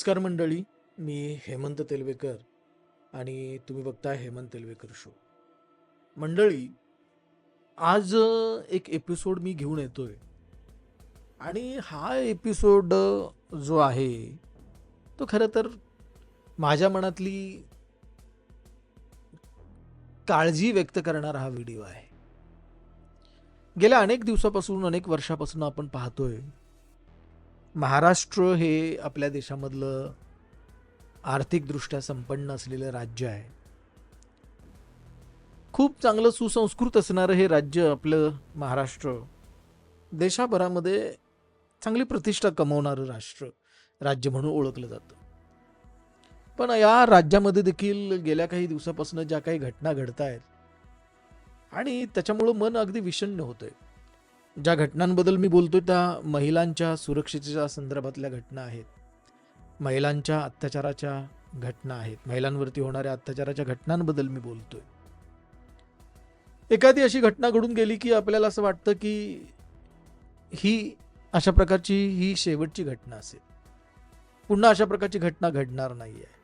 नमस्कार मंडळी मी हेमंत तेलवेकर आणि तुम्ही बघताय हेमंत तेलवेकर शो मंडळी आज एक एपिसोड मी घेऊन येतोय. आणि हा एपिसोड जो आहे तो खरं तर माझ्या मनातली काळजी व्यक्त करणारा हा व्हिडिओ आहे. गेल्या अनेक दिवसापासून अनेक वर्षापासून आपण पाहतोय महाराष्ट्र हे आपल्या देशामधलं आर्थिकदृष्ट्या संपन्न असलेलं राज्य आहे. खूप चांगलं सुसंस्कृत असणारं हे राज्य आपलं महाराष्ट्र. देशाभरामध्ये चांगली प्रतिष्ठा कमवणारं राष्ट्र राज्य म्हणून ओळखलं जातं. पण या राज्यामध्ये देखील गेल्या काही दिवसापासून ज्या काही घटना घडत आहेत आणि त्याच्यामुळं मन अगदी विषण्ण होतंय. ज्या घटनांबद्दल मी बोलतोय त्या महिलांच्या सुरक्षेच्या संदर्भातल्या घटना आहेत. महिलांच्या अत्याचाराच्या घटना आहेत. महिलांवरती होणाऱ्या अत्याचाराच्या घटनांबद्दल मी बोलतोय. एखादी अशी घटना घडून गेली की आपल्याला असं वाटतं की ही अशा प्रकारची ही शेवटची घटना असेल. पुन्हा अशा प्रकारची घटना घडणार नाही आहे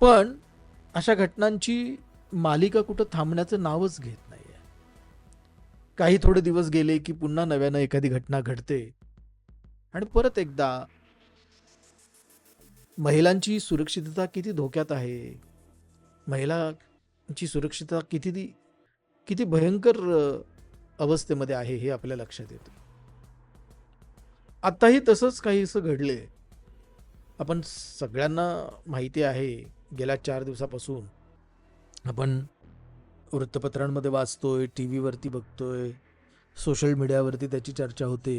पण अशा घटनांची मालिका कुठं थांबण्याचं नावच घेत नाही. काही थोडे दिवस गेले की पुन्हा नव्यानं एखादी घटना घडते. आणि परत एकदा महिलांची सुरक्षितता किती धोक्यात आहे? महिलांची सुरक्षितता किती किती भयंकर अवस्थेमध्ये आहे हे आपल्या लक्षात येतं. आत्ताही तसंच काहीसं घडले आपण सगळ्यांना माहिती आहे गेल्या चार दिवसापासून आपण वृत्तपत्रांमध्ये वाचतोय टी व्हीवरती बघतोय सोशल मीडियावरती त्याची चर्चा होते.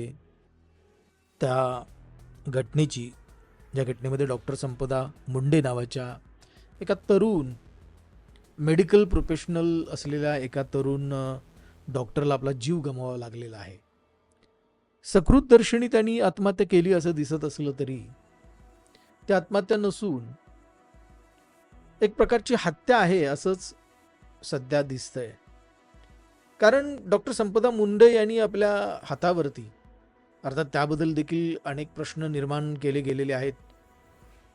त्या घटनेची ज्या घटनेमध्ये डॉक्टर संपदा मुंडे नावाच्या एका तरुण मेडिकल प्रोफेशनल असलेल्या एका तरुण डॉक्टरला आपला जीव गमवावा लागलेला आहे. सकृत दर्शनी त्यांनी आत्महत्या केली असं दिसत असलं तरी ते आत्महत्या नसून एक प्रकारची हत्या आहे असंच सध्या दिसतंय. कारण डॉक्टर संपदा मुंडे यांनी आपल्या हातावरती अर्थात त्याबद्दल देखील अनेक प्रश्न निर्माण केले गेलेले आहेत.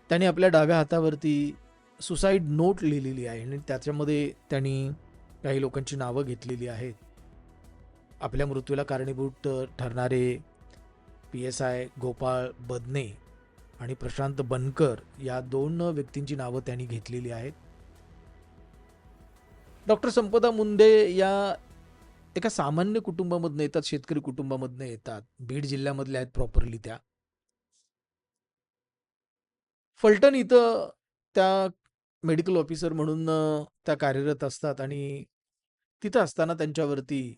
त्यांनी आपल्या डाव्या हातावरती सुसाईड नोट लिहिलेली आहे आणि त्याच्यामध्ये त्यांनी काही लोकांची नावं घेतलेली आहेत. आपल्या मृत्यूला कारणीभूत ठरणारे P S I Gopal Badne आणि प्रशांत बनकर या दोन व्यक्तींची नावं त्यांनी घेतलेली आहेत. डॉक्टर संपदा मुंडे या एका सामान्य कुटुंबामधनं येतात शेतकरी कुटुंबामधनं येतात. बीड जिल्ह्यामधल्या आहेत प्रॉपरली त्या. फलटण इथं त्या मेडिकल ऑफिसर म्हणून त्या कार्यरत असतात आणि तिथं असताना त्यांच्यावरती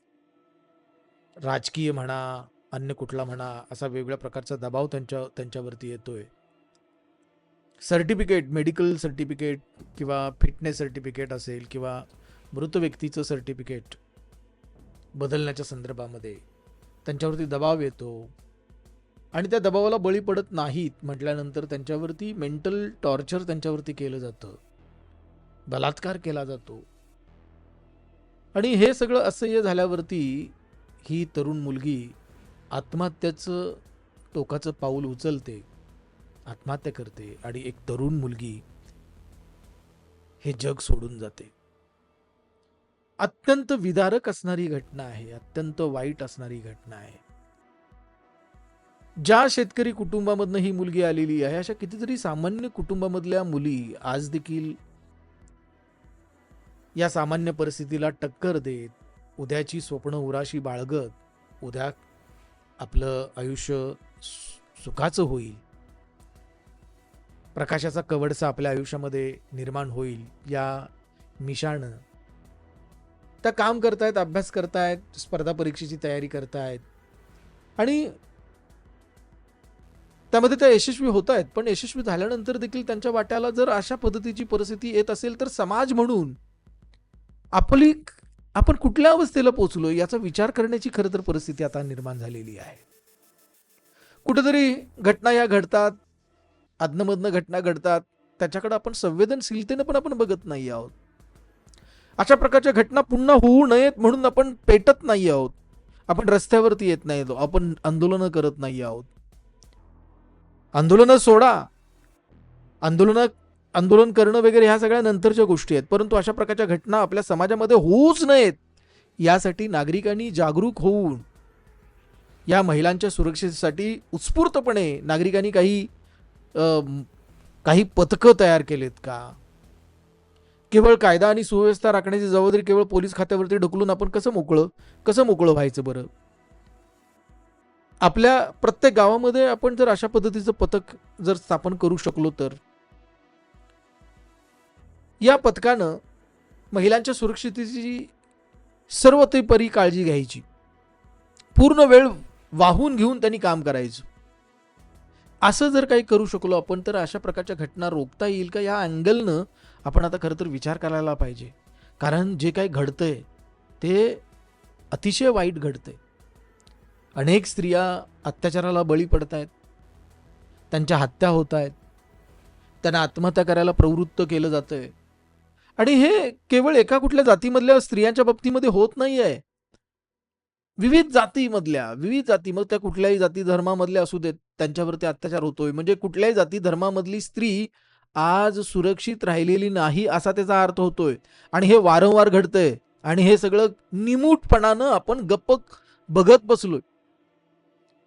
राजकीय म्हणा अन्य कुठला म्हणा असा वेगवेगळ्या प्रकारचा दबाव त्यांच्या त्यांच्यावरती येतोय. सर्टिफिकेट मेडिकल सर्टिफिकेट किंवा फिटनेस सर्टिफिकेट असेल किंवा मृत व्यक्तीचं सर्टिफिकेट बदलण्याच्या संदर्भामध्ये त्यांच्यावरती दबाव येतो आणि त्या दबावाला बळी पडत नाहीत म्हटल्यानंतर त्यांच्यावरती मेंटल टॉर्चर त्यांच्यावरती केलं जातं. बलात्कार केला जातो. आणि हे सगळं असह्य झाल्यावरती ही तरुण मुलगी आत्महत्याचं टोकाचं पाऊल उचलते आत्महत्या करते आणि एक तरुण मुलगी हे जग सोडून जाते. अत्यंत विदारक असणारी घटना आहे अत्यंत वाईट असणारी घटना आहे. ज्या शेतकरी कुटुंबामधनं ही मुलगी आलेली आहे अशा कितीतरी सामान्य कुटुंबामधल्या मुली आज देखील या सामान्य परिस्थितीला टक्कर देत उद्याची स्वप्न उराशी बाळगत उद्या आपलं आयुष्य सुखाचं होईल. प्रकाशाचा कवडसा आपल्या आयुष्यामध्ये निर्माण होईल या मिशानं त्या काम करतायत अभ्यास करतायत स्पर्धा परीक्षेची तयारी करतायत. आणि त्यामध्ये त्या यशस्वी होत आहेत पण यशस्वी झाल्यानंतर देखील त्यांच्या वाट्याला जर अशा पद्धतीची परिस्थिती येत असेल तर समाज म्हणून आपली आपण कुठल्या अवस्थेला पोहोचलो याचा विचार करण्याची खरं तर परिस्थिती आता निर्माण झालेली आहे. कुठेतरी घटना या घडतात अधनमधनं घटना घडतात त्याच्याकडे आपण संवेदनशीलतेनं पण आपण बघत नाही आहोत. अशा प्रकारच्या घटना पुन्हा होऊ नयेत म्हणून आपण पेटत नाही आहोत. आपण रस्त्यावरती येत नाही आहोत. आपण आंदोलनं करत नाही आहोत. आंदोलनं सोडा. आंदोलन आंदोलन करणं वगैरे ह्या सगळ्या नंतरच्या गोष्टी आहेत. परंतु अशा प्रकारच्या घटना आपल्या समाजामध्ये होऊच नयेत. यासाठी नागरिकांनी जागरूक होऊन या महिलांच्या सुरक्षेसाठी उत्स्फूर्तपणे नागरिकांनी काही काही पथकं तयार केलेत का? केवळ कायदा आणि सुव्यवस्था राखण्याची जबाबदारी केवळ पोलीस खात्यावरती ढकलून आपण कसं मोकळं कसं मोकळं व्हायचं बरं? आपल्या प्रत्येक गावामध्ये आपण जर अशा पद्धतीचं पथक जर स्थापन करू शकलो तर? या पथकानं महिलांच्या सुरक्षितेची सर्व परी काळजी घ्यायची. पूर्ण वेळ वाहून घेऊन त्यांनी काम करायचं. असं जर काही करू शकलो आपण तर अशा प्रकारच्या घटना रोखता येईल का? या अँगलनं आपण आता खरं तर विचार करायला पाहिजे. कारण जे काही घडतंय ते अतिशय वाईट घडतंय. अनेक स्त्रिया अत्याचाराला बळी पडत आहेत त्यांच्या हत्या होत आहेत त्यांना आत्महत्या करायला प्रवृत्त केलं जातं आहे आणि हे केवळ एका कुठल्या जातीमधल्या स्त्रियांच्या बाबतीमध्ये होत नाही आहे विविध जातीमधल्या विविध जाती मग त्या कुठल्याही जाती धर्मामधल्या असू देत त्यांच्यावरती अत्याचार होतोय. म्हणजे कुठल्याही जाती धर्मामधली स्त्री आज सुरक्षित राहिलेली नाही असा त्याचा अर्थ होतोय. आणि हे वारंवार घडतंय. आणि हे सगळं निमूटपणानं आपण गप्प बघत बसलोय.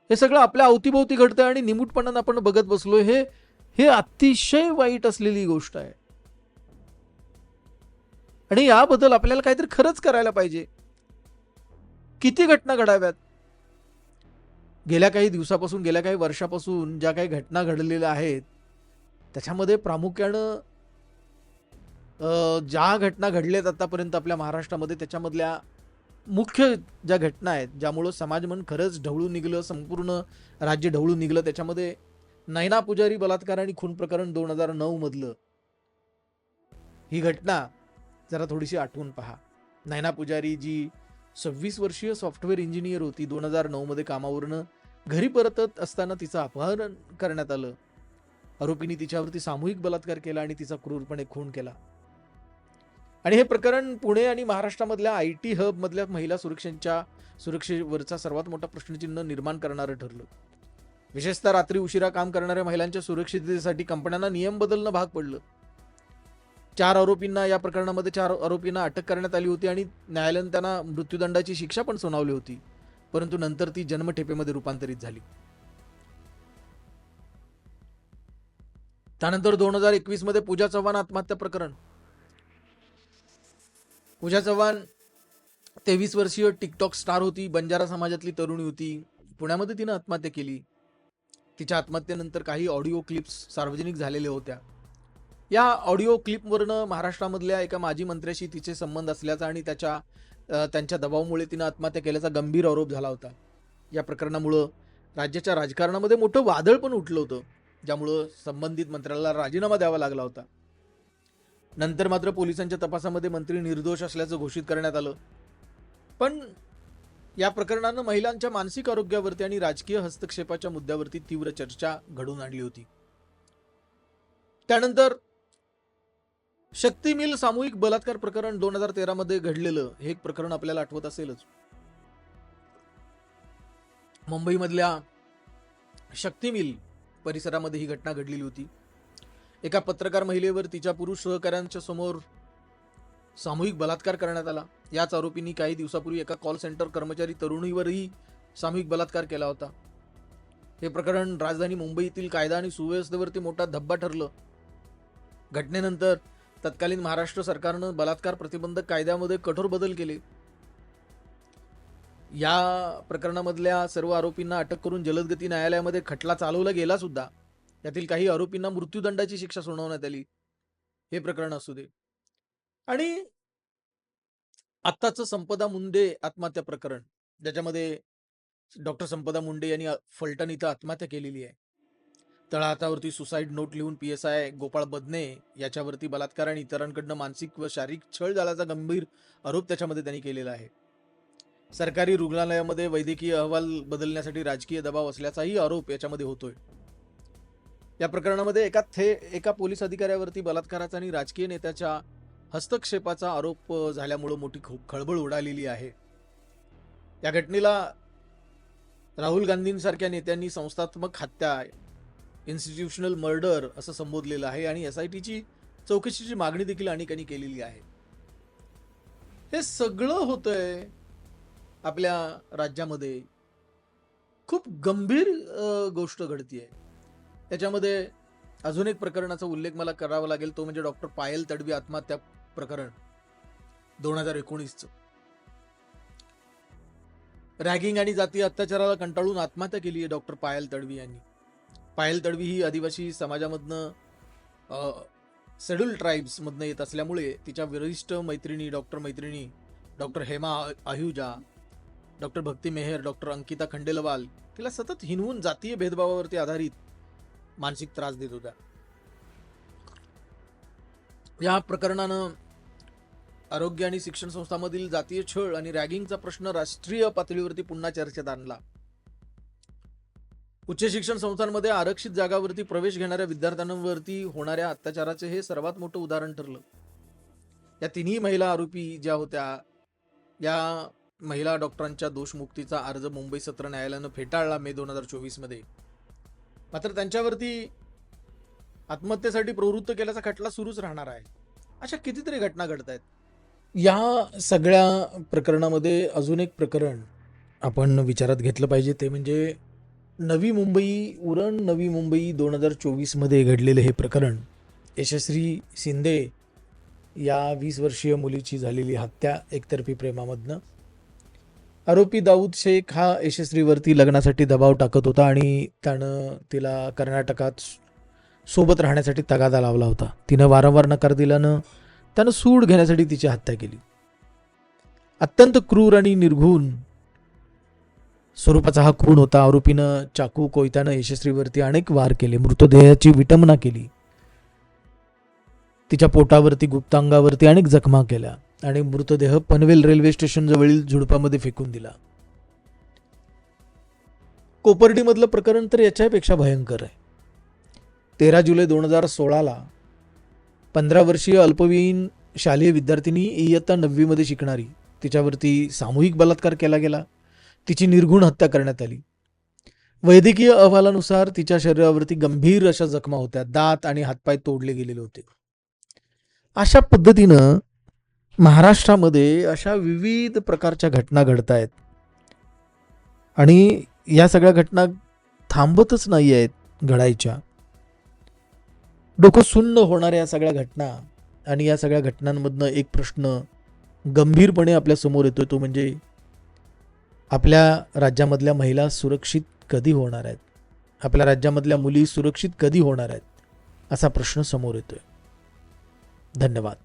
हे सगळं आपल्या अवतीभोवती घडतंय आणि निमूटपणानं आपण बघत बसलोय. हे हे अतिशय वाईट असलेली गोष्ट आहे. आणि याबद्दल आपल्याला काहीतरी खरंच करायला पाहिजे. किती घटना घडाव्यात? गेल्या काही दिवसापासून गेल्या काही वर्षापासून ज्या काही घटना घडलेल्या आहेत त्याच्यामध्ये प्रामुख्यानं ज्या घटना घडल्यात आतापर्यंत आपल्या महाराष्ट्रामध्ये त्याच्यामधल्या मुख्य ज्या घटना आहेत ज्यामुळं समाजमन खरंच ढवळून निघलं संपूर्ण राज्य ढवळून निघलं त्याच्यामध्ये नैना पुजारी बलात्कार आणि खून प्रकरण दोन हजार नऊ मधलं. ही घटना जरा थोडीशी आठवून पहा. नैना पुजारी जी सव्वीस वर्षीय सॉफ्टवेअर इंजिनियर होती. दोन हजार नऊमध्ये कामावरनं घरी परतत असताना तिचं अपहरण करण्यात आलं. आरोपींनी तिच्यावरती सामूहिक बलात्कार केला आणि तिचा क्रूरपणे खून केला. आणि हे प्रकरण पुणे आणि महाराष्ट्रामधल्या आय टी हब मधल्या महिला सुरक्षेच्या सुरक्षेवरचा सर्वात मोठा प्रश्नचिन्ह निर्माण करणारं ठरलं. विशेषतः रात्री उशिरा काम करणाऱ्या महिलांच्या सुरक्षिततेसाठी कंपन्यांना नियम बदलणं भाग पडलं. चार आरोपींना या प्रकरणामध्ये चार आरोपींना अटक करण्यात आली होती आणि न्यायालयानं त्यांना मृत्यूदंडाची शिक्षा पण सुनावली होती परंतु नंतर ती जन्मठेपेमध्ये रूपांतरित झाली. त्यानंतर दोन हजार एकवीसमध्ये पूजा चव्हाण आत्महत्या प्रकरण. पूजा चव्हाण तेवीस वर्षीय टिकटॉक स्टार होती बंजारा समाजातली तरुणी होती. पुण्यामध्ये तिनं आत्महत्या केली. तिच्या आत्महत्येनंतर काही ऑडिओ क्लिप्स सार्वजनिक झालेल्या होत्या. या ऑडिओ क्लिपवरनं महाराष्ट्रामधल्या एका माजी मंत्र्याशी तिचे संबंध असल्याचा आणि त्याच्या त्यांच्या दबावामुळे तिनं आत्महत्या केल्याचा गंभीर आरोप झाला होता. या प्रकरणामुळं राज्याच्या राजकारणामध्ये मोठं वादळ पण उठलं होतं ज्यामुळं संबंधित मंत्र्याला राजीनामा द्यावा लागला होता. नंतर मात्र पोलिसांच्या तपासामध्ये मंत्री निर्दोष असल्याचं घोषित करण्यात आलं. पण या प्रकरणानं महिलांच्या मानसिक आरोग्यावरती आणि राजकीय हस्तक्षेपाच्या मुद्द्यावरती तीव्र चर्चा घडून आणली होती. त्यानंतर शक्ती मिल सामूहिक बलात्कार प्रकरण दोन हजार तेरा मध्ये घडलेलं हे एक प्रकरण आपल्याला आठवत असेलच. मुंबईमधल्या शक्ती मिल परिसरामध्ये ही घटना घडलेली होती. एका पत्रकार महिलेवर तिच्या पुरुष सहकाऱ्यांच्या समोर सामूहिक बलात्कार करण्यात आला. याच आरोपींनी काही दिवसापूर्वी एका कॉल सेंटर कर्मचारी तरुणीवरही सामूहिक बलात्कार केला होता. हे प्रकरण राजधानी मुंबईतील कायदा आणि सुव्यवस्थेवरती मोठा धब्बा ठरलं. घटनेनंतर तत्कालीन महाराष्ट्र सरकारनं बलात्कार प्रतिबंधक कायद्यामध्ये कठोर बदल केले. या प्रकरणामधल्या सर्व आरोपींना अटक करून जलदगती न्यायालयामध्ये खटला चालवला गेला सुद्धा. यातील काही आरोपींना मृत्यूदंडाची शिक्षा सुनावण्यात आली. हे प्रकरण असू दे. आणि आत्ताचं संपदा मुंडे आत्महत्या प्रकरण ज्याच्यामध्ये डॉक्टर संपदा मुंडे यांनी फलटण इथं आत्महत्या केलेली आहे. तळहातावरती सुसाईड नोट लिहून P S I Gopal Badne याच्यावरती बलात्कार आणि इतरांकडनं मानसिक व शारीरिक छळ झाल्याचा गंभीर आरोप त्याच्यामध्ये त्यांनी केलेला आहे. सरकारी रुग्णालयामध्ये वैद्यकीय अहवाल बदलण्यासाठी राजकीय दबाव असल्याचाही आरोप याच्यामध्ये होतोय. या प्रकरणामध्ये एका थे एका पोलीस अधिकाऱ्यावरती बलात्काराचा आणि राजकीय नेत्याच्या हस्तक्षेपाचा आरोप झाल्यामुळं मोठी खळबळ उडालेली आहे. या घटनेला राहुल गांधींसारख्या नेत्यांनी संस्थात्मक हत्या इन्स्टिट्यूशनल मर्डर असं संबोधलेलं आहे आणि एस आय टीची चौकशीची मागणी देखील अनेकांनी केलेली आहे. हे सगळं होतंय आपल्या राज्यामध्ये. खूप गंभीर गोष्ट घडतीये. त्याच्यामध्ये अजून एक प्रकरणाचा उल्लेख मला करावा लागेल तो म्हणजे डॉक्टर पायल तडवी आत्महत्या प्रकरण दोन हजार एकोणीसचं. रॅगिंग आणि जातीय अत्याचाराला कंटाळून आत्महत्या केली आहे डॉक्टर पायल तडवी यांनी. पायल तडवी ही आदिवासी समाजामधनं शेड्यूल ट्राईब्समधनं येत असल्यामुळे तिच्या वरिष्ठ मैत्रिणी डॉक्टर मैत्रिणी doctor Hema Ahuja doctor Bhakti Mehar doctor Ankita Khandelwal तिला सतत हिनवून जातीय भेदभावावरती आधारित मानसिक त्रास देत होत्या. या प्रकरणानं आरोग्य आणि शिक्षण संस्थांमधील जातीय छळ आणि रॅगिंगचा प्रश्न राष्ट्रीय पातळीवरती पुन्हा चर्चेत आणला. उच्च शिक्षण संस्थांमध्ये आरक्षित जागावरती प्रवेश घेणाऱ्या विद्यार्थ्यांवरती होणाऱ्या अत्याचाराचे हे सर्वात मोठं उदाहरण ठरलं. या तिन्ही महिला आरोपी ज्या होत्या या महिला डॉक्टरांच्या दोषमुक्तीचा अर्ज मुंबई सत्र न्यायालयानं फेटाळला मे दोन हजार चोवीसमध्ये. मात्र त्यांच्यावरती आत्महत्येसाठी प्रवृत्त केल्याचा खटला सुरूच राहणार आहे. अशा कितीतरी घटना घडत आहेत या सगळ्या प्रकरणामध्ये अजून एक प्रकरण आपण विचारात घेतलं पाहिजे ते म्हणजे नवी मुंबई उरण नवी मुंबई दोन हजार चोवीसमध्ये घडलेलं हे प्रकरण यशस्वी शिंदे या वीस वर्षीय मुलीची झालेली हत्या एकतर्फी प्रेमामधनं. आरोपी दाऊद शेख हा यशस्वीवरती लग्नासाठी दबाव टाकत होता आणि त्यानं तिला कर्नाटकात सोबत राहण्यासाठी तगादा लावला होता. तिनं वारंवार नकार दिल्यानं त्यानं सूड घेण्यासाठी तिची हत्या केली. अत्यंत क्रूर आणि निर्घुण स्वरूपाचा हा खून होता. आरोपीनं चाकू कोयत्यानं यशस्वीवरती अनेक वार केले. मृतदेहाची विटंबना केली. तिच्या पोटावरती गुप्तांगावरती अनेक जखमा केल्या आणि मृतदेह पनवेल रेल्वे स्टेशन जवळील झुडपामध्ये फेकून दिला. कोपर्डीमधलं प्रकरण तर याच्यापेक्षा भयंकर आहे. तेरा जुलै दोन हजार सोळाला पंधरा वर्षीय अल्पवयीन शालेय विद्यार्थिनी इयत्ता नववीमध्ये शिकणारी तिच्यावरती सामूहिक बलात्कार केला गेला. तिची निर्घुण हत्या करण्यात आली. वैद्यकीय अहवालानुसार तिच्या शरीरावरती गंभीर अशा जखमा होत्या. दात आणि हातपाय तोडले गेलेले होते. अशा पद्धतीनं महाराष्ट्रामध्ये अशा विविध प्रकारच्या घटना घडत आहेत आणि या सगळ्या घटना थांबतच नाही आहेत घडायच्या. डोकं सुन्न होणाऱ्या या सगळ्या घटना आणि या सगळ्या घटनांमधनं एक प्रश्न गंभीरपणे आपल्यासमोर येतोय तो म्हणजे आपल्या राज्यामधल्या महिला सुरक्षित कधी होणार आहेत? आपल्या राज्यामधल्या मुली सुरक्षित कधी होणार आहेत? असा प्रश्न समोर येतोय. धन्यवाद.